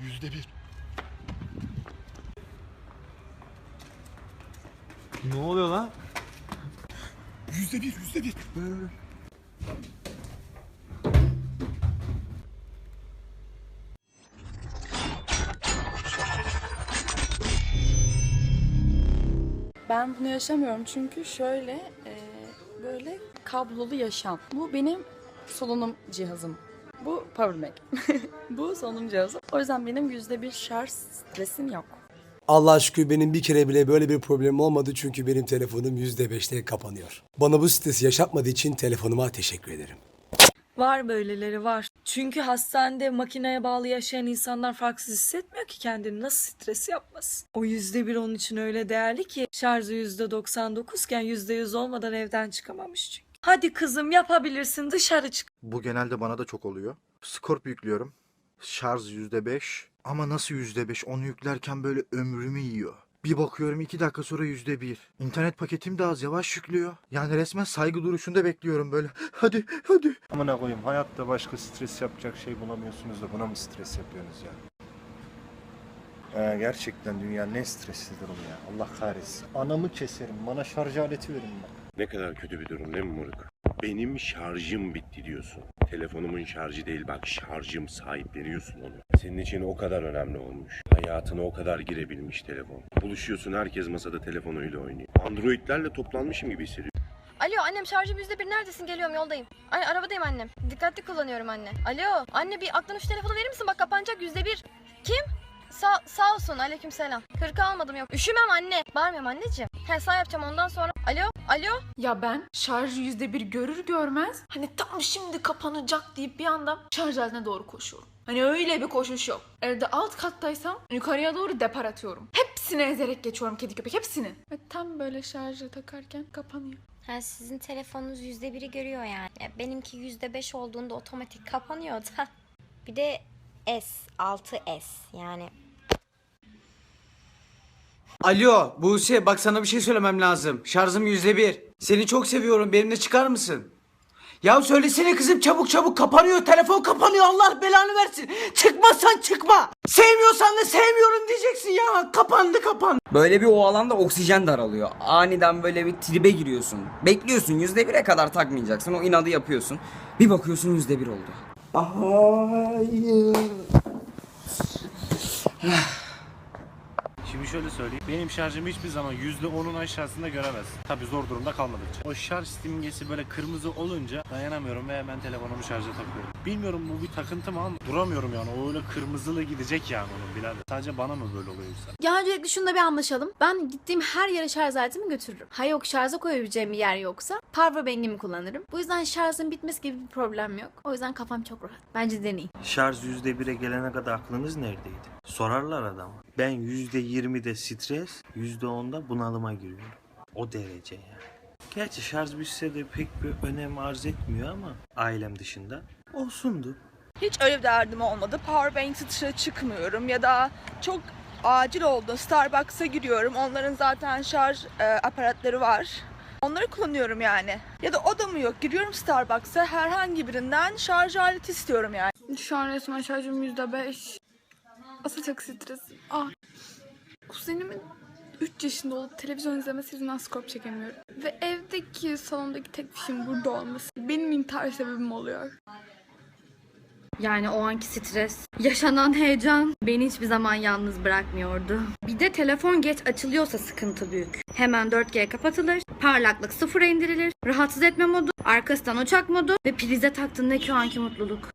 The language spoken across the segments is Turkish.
Yüzde bir. Ne oluyor lan? Yüzde bir, yüzde bir. Ben bunu yaşamıyorum çünkü şöyle e, böyle kablolu yaşam. Bu benim solunum cihazım. Bu powerbank. Bu solunum cihazı. O yüzden benim yüzde bir şarj stresim yok. Allah'a şükür benim bir kere bile böyle bir problemim olmadı çünkü benim telefonum %5'te kapanıyor. Bana bu stresi yaşatmadığı için telefonuma teşekkür ederim. Var böyleleri var. Çünkü hastanede makineye bağlı yaşayan insanlar farksız hissetmiyor ki kendini. Nasıl stres yapmasın? O yüzde bir onun için öyle değerli ki şarjı yüzde 99 iken yüzde yüz olmadan evden çıkamamış çünkü. Hadi kızım yapabilirsin dışarı çık. Bu genelde bana da çok oluyor. Scorp yüklüyorum. Şarj %5. Ama nasıl %5? Onu yüklerken böyle ömrümü yiyor. Bir bakıyorum 2 dakika sonra %1. İnternet paketim de az yavaş yüklüyor. Yani resmen saygı duruşunda bekliyorum böyle. Hadi hadi. Amına koyayım hayatta başka stres yapacak şey bulamıyorsunuz da buna mı stres yapıyorsunuz ya? Ee, gerçekten dünya ne streslidir o ya. Allah kahretsin. Anamı keserim. Bana şarj aleti verin bak. Ne kadar kötü bir durum değil mi moruk? Benim şarjım bitti diyorsun. Telefonumun şarjı değil bak şarjım sahipleniyorsun onu. Senin için o kadar önemli olmuş. Hayatına o kadar girebilmiş telefon. Buluşuyorsun herkes masada telefonuyla oynuyor. Androidlerle toplanmışım gibi hissediyorum. Alo annem şarjım yüzde bir neredesin geliyorum yoldayım. Ay arabadayım annem. Dikkatli kullanıyorum anne. Alo anne bir aklın şu telefonu verir misin bak kapanacak yüzde bir. Kim? Sağ, sağ olsun aleyküm selam. Kırka almadım yok. Üşümem anne. Bağırmıyorum anneciğim. He sağ yapacağım ondan sonra. Alo alo. Ya ben şarjı yüzde bir görür görmez hani tam şimdi kapanacak deyip bir anda şarj aletine doğru koşuyorum. Hani öyle bir koşuş yok. Evde alt kattaysam yukarıya doğru depar atıyorum. Hepsini ezerek geçiyorum kedi köpek hepsini. Ve tam böyle şarja takarken kapanıyor. Ha, sizin telefonunuz yüzde biri görüyor yani. Ya, benimki yüzde beş olduğunda otomatik kapanıyor da. Bir de S 6S yani. Alo Buse bak sana bir şey söylemem lazım. Şarjım yüzde bir. Seni çok seviyorum benimle çıkar mısın? Ya söylesene kızım çabuk çabuk kapanıyor telefon kapanıyor Allah belanı versin. Çıkmazsan çıkma. Sevmiyorsan da sevmiyorum diyeceksin ya. Kapandı kapandı. Böyle bir o alanda oksijen daralıyor. Aniden böyle bir tribe giriyorsun. Bekliyorsun yüzde bire kadar takmayacaksın. O inadı yapıyorsun. Bir bakıyorsun yüzde bir oldu. Şimdi şöyle söyleyeyim. Benim şarjımı hiçbir zaman %10'un aşağısında göremezsin. Tabi zor durumda kalmadıkça. O şarj simgesi böyle kırmızı olunca dayanamıyorum ve hemen telefonumu şarja takıyorum. Bilmiyorum bu bir takıntı mı ama duramıyorum yani. O öyle kırmızılı gidecek yani onun birader. Sadece bana mı böyle oluyor yoksa? Ya öncelikle şunu da bir anlaşalım. Ben gittiğim her yere şarj aletimi götürürüm. Ha yok şarja koyabileceğim bir yer yoksa powerbank'imi kullanırım. Bu yüzden şarjın bitmesi gibi bir problem yok. O yüzden kafam çok rahat. Bence deneyin. Şarj %1'e gelene kadar aklınız neredeydi? Sorarlar adama. Ben %20'de stres, %10'da bunalıma giriyorum. O derece yani. Gerçi şarj bitse de pek bir önem arz etmiyor ama ailem dışında olsundu. Hiç öyle bir derdim olmadı. Powerbank dışarı çıkmıyorum ya da çok acil oldu. Starbucks'a giriyorum. Onların zaten şarj e, aparatları var. Onları kullanıyorum yani. Ya da o da mı yok? Giriyorum Starbucks'a herhangi birinden şarj aleti istiyorum yani. Şu an resmen şarjım yüzde beş. Asıl çok stresim. Ah. Kuzenimin 3 yaşında olup televizyon izlemesi yüzünden skop çekemiyorum. Ve evdeki salondaki tek fişim burada olması benim intihar sebebim oluyor. Yani o anki stres, yaşanan heyecan beni hiçbir zaman yalnız bırakmıyordu. Bir de telefon geç açılıyorsa sıkıntı büyük. Hemen 4G kapatılır, parlaklık sıfıra indirilir, rahatsız etme modu, arkasından uçak modu ve prize taktığındaki o anki mutluluk.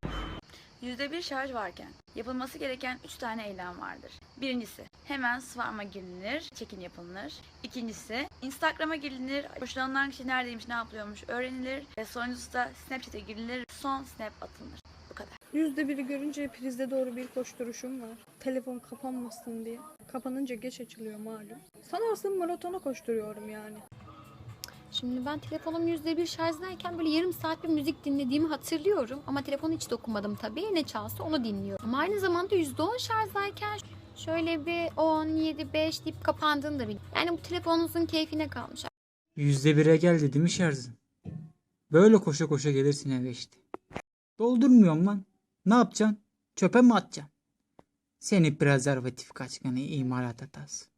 %1 şarj varken yapılması gereken 3 tane eylem vardır. Birincisi hemen Svarm'a girilir, check-in yapılır. İkincisi Instagram'a girilir, hoşlanılan kişi neredeymiş, ne yapıyormuş öğrenilir. Ve sonuncusu da Snapchat'e girilir, son snap atılır. Bu kadar. Yüzde biri görünce prize doğru bir koşturuşum var. Telefon kapanmasın diye. Kapanınca geç açılıyor malum. Sanırsın maratona koşturuyorum yani. Şimdi ben telefonum %1 şarjdayken böyle yarım saat bir müzik dinlediğimi hatırlıyorum. Ama telefonu hiç dokunmadım tabii. Ne çalsa onu dinliyorum. Ama aynı zamanda %10 şarjdayken şöyle bir 10, 7, 5 deyip kapandığını da biliyorum. Yani bu telefonunuzun keyfine kalmış. Yüzde bire geldi değil mi şarjın? Böyle koşa koşa gelirsin eve işte. Doldurmuyorum lan. Ne yapacaksın? Çöpe mi atacaksın? Seni prezervatif kaçkını imalat hatası.